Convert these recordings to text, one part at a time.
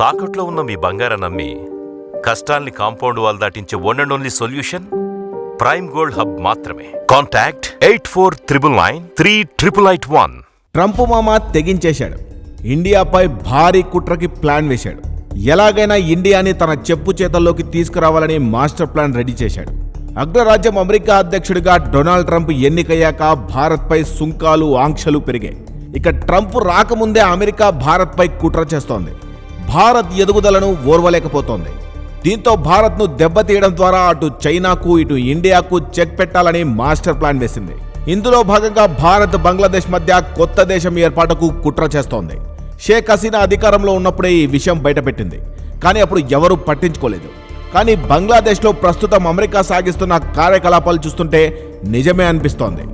తాకట్లో ఉన్న మీ బంగారం నమ్మి కష్టాల్ని compound wall దాటించే one and only solution prime gold hub మాత్రమే. Contact eight four triple nine three triple eight one Trump మామ తెగించేశాడు. ఇండియాపై భారీ కుట్రకి ప్లాన్ వేశాడు. ఎలాగైనా ఇండియాని తన చెప్పు చేతల్లోకి తీసుకురావాలని మాస్టర్ ప్లాన్ రెడీ చేశాడు. అగ్రరాజ్యం అమెరికా అధ్యక్షుడిగా డొనాల్డ్ ట్రంప్ ఎన్నికయ్యాక భారత్పై సుంకాలు ఆంక్షలు పెరిగాయి. ఇక ట్రంప్ రాకముందే అమెరికా భారత్పై కుట్ర చేస్తోంది. భారత్ ఎదుగుదలను ఓర్వలేకపోతోంది. దీంతో భారత్ను దెబ్బతీయడం ద్వారా అటు చైనాకు ఇటు ఇండియాకు చెక్ పెట్టాలని మాస్టర్ ప్లాన్ వేసింది. ఇందులో భాగంగా భారత్ బంగ్లాదేశ్ మధ్య కొత్త దేశం ఏర్పాటుకు కుట్ర చేస్తోంది. షేక్ హసీనా అధికారంలో ఉన్నప్పుడే ఈ విషయం బయటపెట్టింది. కానీ అప్పుడు ఎవరూ పట్టించుకోలేదు. కానీ బంగ్లాదేశ్లో ప్రస్తుతం అమెరికా సాగిస్తున్న కార్యకలాపాలు చూస్తుంటే నిజమే అనిపిస్తోంది.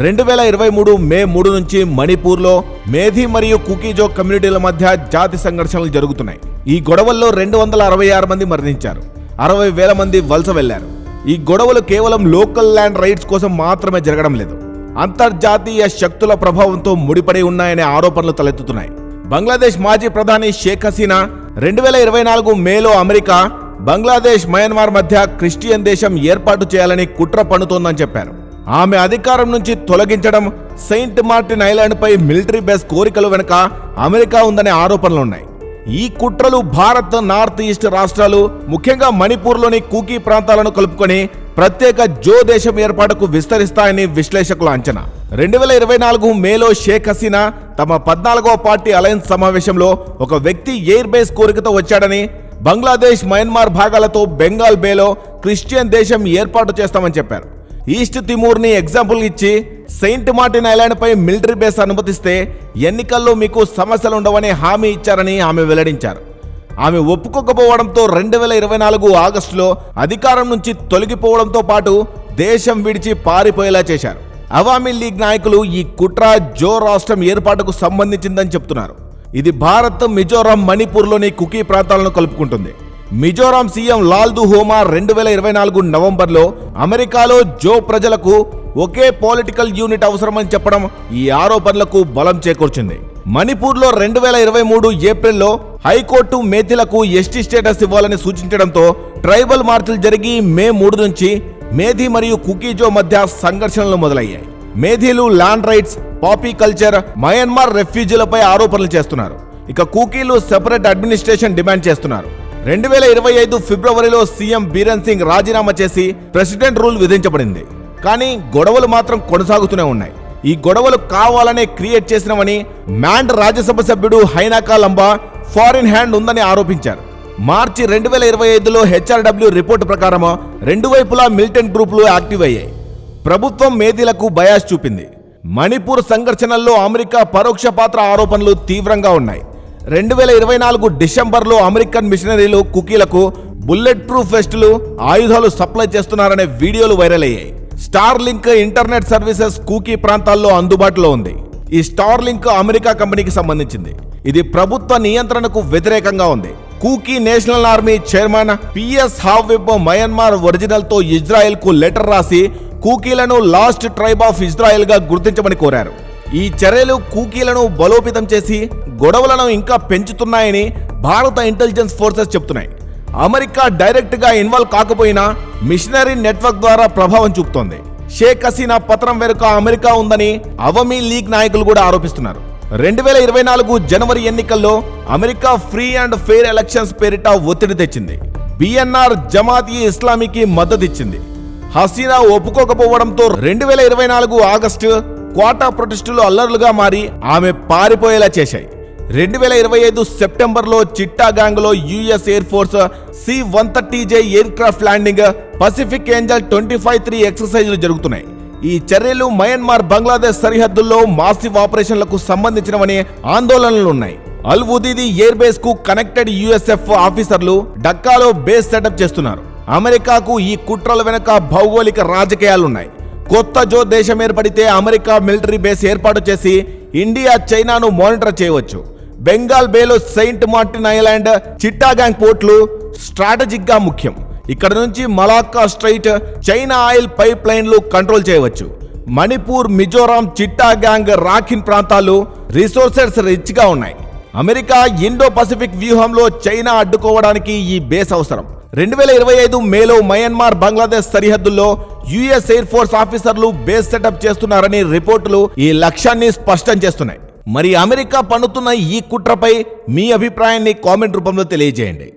రెండు వేల ఇరవై మూడు మే మూడు నుంచి మణిపూర్లో మేధి మరియు కుకీజో కమ్యూనిటీల మధ్య జాతి సంఘర్షణలు జరుగుతున్నాయి. ఈ గొడవల్లో రెండు వందల అరవై ఆరు మంది మరణించారు. అరవై వేల మంది వలస వెళ్ళారు. ఈ గొడవలు కేవలం లోకల్ ల్యాండ్ రైట్స్ కోసం మాత్రమే జరగడం లేదు. అంతర్జాతీయ శక్తుల ప్రభావంతో ముడిపడి ఉన్నాయనే ఆరోపణలు తలెత్తుతున్నాయి. బంగ్లాదేశ్ మాజీ ప్రధాని షేక్ హసీనా రెండు వేల ఇరవై నాలుగు మేలో అమెరికా బంగ్లాదేశ్ మయన్మార్ మధ్య క్రిస్టియన్ దేశం ఏర్పాటు చేయాలని కుట్ర పన్నుతోందని చెప్పారు. ఆమె అధికారం నుంచి తొలగించడం సెయింట్ మార్టిన్ ఐలాండ్పై మిలిటరీ బేస్ కోరికలు వెనుక అమెరికా ఉందనే ఆరోపణలున్నాయి. ఈ కుట్రలు భారత్ నార్త్ ఈస్ట్ రాష్ట్రాలు ముఖ్యంగా మణిపూర్లోని కూకీ ప్రాంతాలను కలుపుకొని ప్రత్యేక జో దేశం ఏర్పాటుకు విస్తరిస్తాయని విశ్లేషకుల అంచనా. రెండు వేల ఇరవై నాలుగు మేలో షేక్ హసీనా తమ పద్నాలుగో పార్టీ అలయన్స్ సమావేశంలో ఒక వ్యక్తి ఎయిర్ బేస్ కోరికతో వచ్చాడని బంగ్లాదేశ్ మయన్మార్ భాగాలతో బెంగాల్ బేలో క్రిస్టియన్ దేశం ఏర్పాటు చేస్తామని చెప్పారు. ఈస్ట్ తిమూర్ని ఎగ్జాంపుల్ ఇచ్చి సెయింట్ మార్టిన్ ఐలాండ్ పై మిలిటరీ బేస్ అనుమతిస్తే ఎన్నికల్లో మీకు సమస్యలు ఉండవని హామీ ఇచ్చారని ఆమె వెల్లడించారు. ఆమె ఒప్పుకోకపోవడంతో రెండు వేల ఇరవై నాలుగు ఆగస్టులో అధికారం నుంచి తొలగిపోవడంతో పాటు దేశం విడిచి పారిపోయేలా చేశారు. అవామీ లీగ్ నాయకులు ఈ కుట్ర జో రాష్ట్రం ఏర్పాటుకు సంబంధించిందని చెప్తున్నారు. ఇది భారత్ మిజోరాం మణిపూర్లోని కుకీ ప్రాంతాలను కలుపుకుంటుంది. మిజోరాం సీఎం లాల్దు హోమా రెండు వేల ఇరవై నాలుగు నవంబర్లో అమెరికాలో జో ప్రజలకు ఒకే పొలిటికల్ యూనిట్ అవసరమని చెప్పడం ఈ ఆరోపణలకు బలం చేకూర్చింది. మణిపూర్లో రెండు వేల ఇరవై మూడు ఏప్రిల్లో హైకోర్టు మేథిలకు ఎస్టీ స్టేటస్ ఇవ్వాలని సూచించడంతో ట్రైబల్ మార్చులు జరిగి మే మూడు నుంచి మేధి మరియు కుకీజో మధ్య సంఘర్షణలు మొదలయ్యాయి. మేధీలు land rights poppy culture Myanmar రెఫ్యూజీలపై ఆరోపణలు చేస్తున్నారు. ఇక కూకీలు సెపరేట్ అడ్మినిస్ట్రేషన్ డిమాండ్ చేస్తున్నారు. రెండు వేల ఇరవై ఐదు ఫిబ్రవరిలో సీఎం బీరన్ సింగ్ రాజీనామా చేసి ప్రెసిడెంట్ రూల్ విధించబడింది. కానీ గొడవలు మాత్రం కొనసాగుతూనే ఉన్నాయి. ఈ గొడవలు కావాలనే క్రియేట్ చేసినవని మ్యాండ్ రాజ్యసభ సభ్యుడు హైనాకా లంబా ఫారిన్ హ్యాండ్ ఉందని ఆరోపించారు. మార్చి రెండు వేల ఇరవై ఐదులో హెచ్ఆర్డబ్ల్యూ రిపోర్టు ప్రకారం రెండు వైపులా మిలిటెంట్ గ్రూపులు యాక్టివ్ అయ్యాయి. ప్రభుత్వం మేధీలకు బయాస్ చూపింది. మణిపూర్ సంఘర్షణల్లో అమెరికా పరోక్ష పాత్ర ఆరోపణలు తీవ్రంగా ఉన్నాయి. రెండు వేల ఇరవై నాలుగు డిసెంబర్లో అమెరికన్ మిషనరీలు కుకీలకు బుల్లెట్ ప్రూఫ్ వెస్టులు ఆయుధాలు సప్లై చేస్తున్నారనే వీడియోలు వైరల్ అయ్యాయి. Star link internet services Kuki ప్రాంతాల్లో అందుబాటులో ఉంది. ఈ స్టార్ లింక్ అమెరికా కంపెనీకి సంబంధించింది. ఇది ప్రభుత్వ నియంత్రణకు వ్యతిరేకంగా ఉంది. Kuki national army chairman PS Haokip Myanmar ఒరిజినల్తో ఇజ్రాయెల్కు లెటర్ రాసి కూకీలను లాస్ట్ ట్రైబ్ ఆఫ్ ఇజ్రాయెల్గా గుర్తించమని కోరారు. ఈ చర్యలు కూకీలను బలోపేతం చేసి గొడవలను ఇంకా పెంచుతున్నాయని భారత ఇంటెలిజెన్స్ ఫోర్సెస్ చెప్తున్నాయి. అమెరికా డైరెక్ట్గా ఇన్వాల్వ్ కాకపోయినా మిషనరీ నెట్వర్క్ ద్వారా ప్రభావం చూపుతోంది. షేక్ హసీనా పత్రం వెనుక అమెరికా ఉందని అవమీ లీగ్ నాయకులు కూడా ఆరోపిస్తున్నారు. రెండు వేల ఇరవై నాలుగు జనవరి ఎన్నికల్లో America free and fair elections పేరిట ఒత్తిడి తెచ్చింది. బిఎన్ఆర్ జమాత్ ఈ ఇస్లామీకి మద్దతిచ్చింది. హసీనా ఒప్పుకోకపోవడంతో రెండు వేల ఇరవై నాలుగు ఆగస్టు క్వాటా ప్రొటెస్టులు అల్లర్లుగా మారి ఆమె పారిపోయేలా చేశాయి. రెండు వేల ఇరవై ఐదు సెప్టెంబర్లో చిట్టాగాంగ్లో US air force C one thirty J aircraft landing Pacific Angel twenty five three ఎక్సర్సైజులు జరుగుతున్నాయి. ఈ చర్యలు మయన్మార్ బంగ్లాదేశ్ సరిహద్దుల్లో మాసివ్ ఆపరేషన్లకు సంబంధించినవని ఆందోళనలున్నాయి అల్ ఉదీది ఎయిర్ బేస్కు కనెక్టెడ్ యుఎస్ఎఫ్ ఆఫీసర్లు డక్కాలో బేస్ సెటప్ చేస్తున్నారు. అమెరికాకు ఈ కుట్రల వెనుక భౌగోళిక రాజకీయాలున్నాయి. కొత్త జో దేశం ఏర్పడితే అమెరికా మిలిటరీ బేస్ ఏర్పాటు చేసి ఇండియా చైనాను మానిటర్ చేయవచ్చు. బెంగాల్ బేలో సెయింట్ మార్టిన్ ఐలాండ్ చిట్టాగాంగ్ పోర్ట్లు స్ట్రాటజిక్గా ముఖ్యం. ఇక్కడ నుంచి Malacca strait China oil pipe లైన్లు కంట్రోల్ చేయవచ్చు. మణిపూర్ మిజోరాం చిట్టాగాంగ్ రాఖిన్ ప్రాంతాలు రిసోర్సెస్ రిచ్గా ఉన్నాయి. అమెరికా ఇండో పసిఫిక్ వ్యూహంలో చైనా అడ్డుకోవడానికి ఈ బేస్ అవసరం. రెండు వేల ఇరవై ఐదు మేలో మయన్మార్ బంగ్లాదేశ్ సరిహద్దుల్లో యుఎస్ ఎయిర్ ఫోర్స్ ఆఫీసర్లు బేస్ సెటప్ చేస్తున్నారని రిపోర్టులు ఈ లక్ష్యాన్ని స్పష్టం చేస్తున్నాయి. మరి అమెరికా పన్నుతున్న ఈ కుట్రపై మీ అభిప్రాయాన్ని కామెంట్ రూపంలో తెలియజేయండి.